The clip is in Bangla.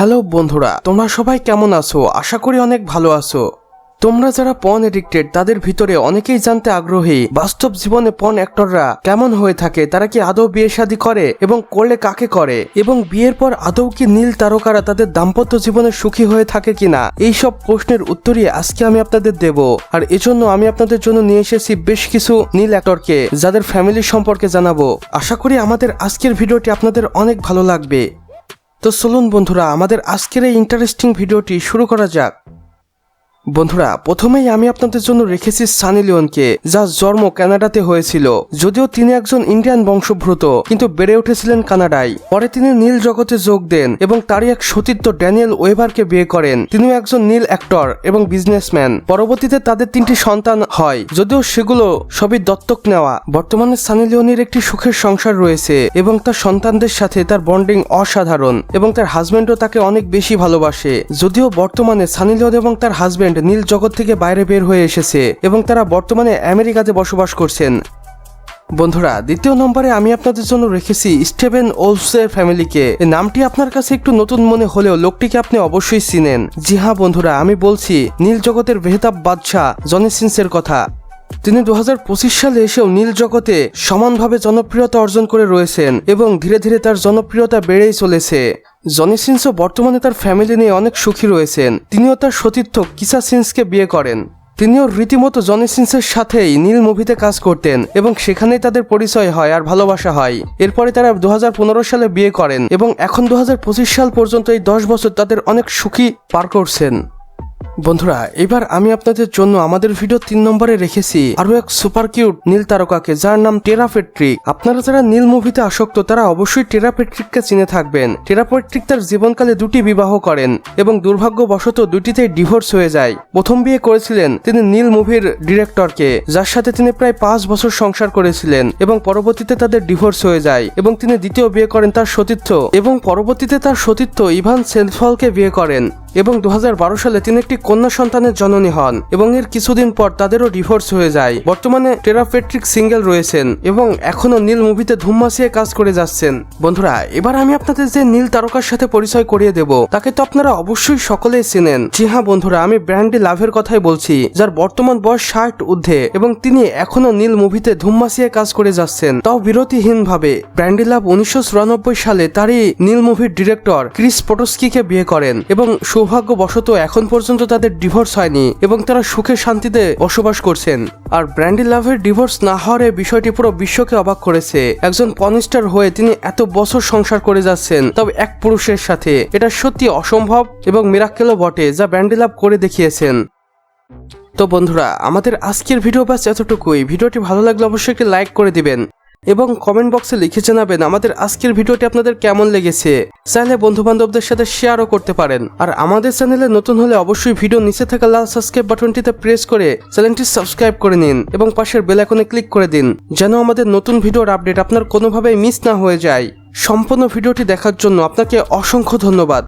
হ্যালো বন্ধুরা, তোমরা সবাই কেমন আছো? আশা করি অনেক ভালো আছো। তোমরা যারা পন এডিক্টেড তাদের ভিতরে অনেকেই জানতে আগ্রহী। বাস্তব জীবনে পন অ্যাক্টররা কেমন হয়ে থাকে, তারা কি আদৌ বিয়ে শাদী করে এবং করলে কাকে করে? এবং বিয়ের পর আদৌ কি নীল তারকারা তাদের দাম্পত্য জীবনে সুখী হয়ে থাকে কিনা? এই সব প্রশ্নের উত্তরই আজকে আমি আপনাদের দেব। আর এজন্য আমি আপনাদের জন্য নিয়ে এসেছি বেশ কিছু নীল অ্যাক্টরকে যাদের ফ্যামিলি সম্পর্কে জানাব। আশা করি আমাদের আজকের ভিডিওটি আপনাদের অনেক ভালো লাগবে। তো চলুন বন্ধুরা আমাদের আজকের এই ইন্টারেস্টিং ভিডিওটি শুরু করা যাক। বন্ধুরা, প্রথমেই আমি আপনাদের জন্য রেখেছি সানি লিওনকে যার জন্ম কানাডাতে হয়েছিল। যদিও তিনি একজন ইন্ডিয়ান বংশোদ্ভূত, কিন্তু বেড়ে উঠেছিলেন কানাডায়। পরে তিনি নীল জগতে যোগ দেন এবং তারই এক সতীর্থ ড্যানিয়েল ওয়েভারকে বিয়ে করেন। তিনিও একজন নীল অ্যাক্টর এবং বিজনেসম্যান। পরবর্তীতে তাদের তিনটি সন্তান হয়, যদিও সেগুলো সবই দত্তক নেওয়া। বর্তমানে সানি লিওনের একটি সুখের সংসার রয়েছে এবং তার সন্তানদের সাথে তার বন্ডিং অসাধারণ এবং তার হাজব্যান্ডও তাকে অনেক বেশি ভালোবাসে। যদিও বর্তমানে সানি লিওন এবং তার হাজবেন্ড নীল জগৎ থেকে বাইরে বের হয়ে এসেছে এবং তারা বর্তমানে আমেরিকাতে বসবাস করছেন। বন্ধুরা, দ্বিতীয় নম্বরে আমি আপনাদের জন্য রেখেছি স্টেভেন ওলসের ফ্যামিলিকে। নামটি আপনার কাছে একটু নতুন মনে হলেও লোকটিকে আপনি অবশ্যই চিনেন। জি হ্যাঁ বন্ধুরা, আমি বলছি, নীল জগতের বেহতাব বাদশাহ জনি সিন্সের কথা। তিনি দু হাজার পঁচিশ সালে এসেও নীল জগতে সমানভাবে জনপ্রিয়তা অর্জন করে রয়েছেন এবং ধীরে ধীরে তার জনপ্রিয়তা বেড়েই চলেছে। জনি সিন্সও বর্তমানে তার ফ্যামিলি নিয়ে অনেক সুখী রয়েছেন। তিনিও তার সতীর্থ কিসা সিন্সকে বিয়ে করেন। তিনিও রীতিমতো জনি সিন্সের সাথেই নীল মুভিতে কাজ করতেন এবং সেখানেই তাদের পরিচয় হয় আর ভালোবাসা হয়। এরপরে তারা দু হাজার পনেরো সালে বিয়ে করেন এবং এখন দু হাজার পঁচিশ সাল পর্যন্ত এই দশ বছর তাদের অনেক সুখী পার করছেন। বন্ধুরা, এবার আমি আপনাদের জন্য আমাদের ভিডিও তিন নম্বরে রেখেছি আরও এক সুপার কিউট নীল তারকাকে, যার নাম টেরাপেট্রিক আপনারা যারা নীল মুভিতে আসক্ত, তারা অবশ্যই টেরাপেট্রিককে চিনে থাকবেন। টেরাপেট্রিক তার জীবনকালে দুটি বিবাহ করেন এবং দুর্ভাগ্যবশত দুটিতেই ডিভোর্স হয়ে যায়। প্রথম বিয়ে করেছিলেন তিনি নীল মুভির ডিরেক্টরকে যার সাথে তিনি প্রায় পাঁচ বছর সংসার করেছিলেন এবং পরবর্তীতে তাদের ডিভোর্স হয়ে যায় এবং তিনি দ্বিতীয় বিয়ে করেন তার সতীর্থ এবং পরবর্তীতে তার সতীর্থ ইভান সেলফলকে বিয়ে করেন। এবং দু হাজার বারো সালে তিনি একটি কন্যা সন্তানের জননী হন এবং এর কিছুদিন পর তাদেরও ডিভোর্স হয়ে যায়। বর্তমানে টেরাপেট্রিক সিঙ্গেল রয়েছেন এবং এখনও নীল মুভিতে ধুমমাসিয়ে কাজ করে যাচ্ছেন। বন্ধুরা, এবার আমি আপনাদের যে নীল তারকার সাথে পরিচয় করিয়ে দেব, তাকে তো আপনারা অবশ্যই সকলেই চেনেন। জি হ্যাঁ বন্ধুরা, আমি ব্র্যান্ডি লাভের কথাই বলছি, যার বর্তমান বয়স ষাট ঊর্ধ্বে এবং তিনি এখনও নীল মুভিতে ধুমমাসিয়ে কাজ করে যাচ্ছেন, তাও বিরতিহীন ভাবে ব্র্যান্ডি লাভ উনিশশো চুরানব্বই সালে তারই নীল মুভির ডিরেক্টর ক্রিস পটোস্কিকে বিয়ে করেন এবং সৌভাগ্যবশত এখন পর্যন্ত তাদের ডিভোর্স হয়নি এবং তারা সুখে শান্তিতে বসবাস করছেন। আর ব্র্যান্ডি লাভের ডিভোর্স না হওয়ার এই বিষয়টি পুরো বিশ্বকে অবাক করেছে। একজন পনিস্টার হয়ে তিনি এত বছর সংসার করে যাচ্ছেন, তবে এক পুরুষের সাথে। এটা সত্যি অসম্ভব এবং মিরাক্কেলও বটে, যা ব্র্যান্ডি লাভ করে দেখিয়েছেন। তো বন্ধুরা, আমাদের আজকের ভিডিও বাস এতটুকুই। ভিডিওটি ভালো লাগলে অবশ্যই লাইক করে দিবেন। এবং কমেন্ট বক্সে লিখে জানাবেন আমাদের আজকের ভিডিওটি আপনাদের কেমন লেগেছে। চাইলে বন্ধু বান্ধবদের সাথে শেয়ারও করতে পারেন। আর আমাদের চ্যানেলে নতুন হলে অবশ্যই ভিডিও নিচে থাকা লাল সাবস্ক্রাইব বাটনটিতে প্রেস করে চ্যানেলটি সাবস্ক্রাইব করে নিন এবং পাশের বেল আইকনে ক্লিক করে দিন, যেন আমাদের নতুন ভিডিওর আপডেট আপনার কোনোভাবেই মিস না হয়ে যায়। সম্পূর্ণ ভিডিওটি দেখার জন্য আপনাকে অসংখ্য ধন্যবাদ।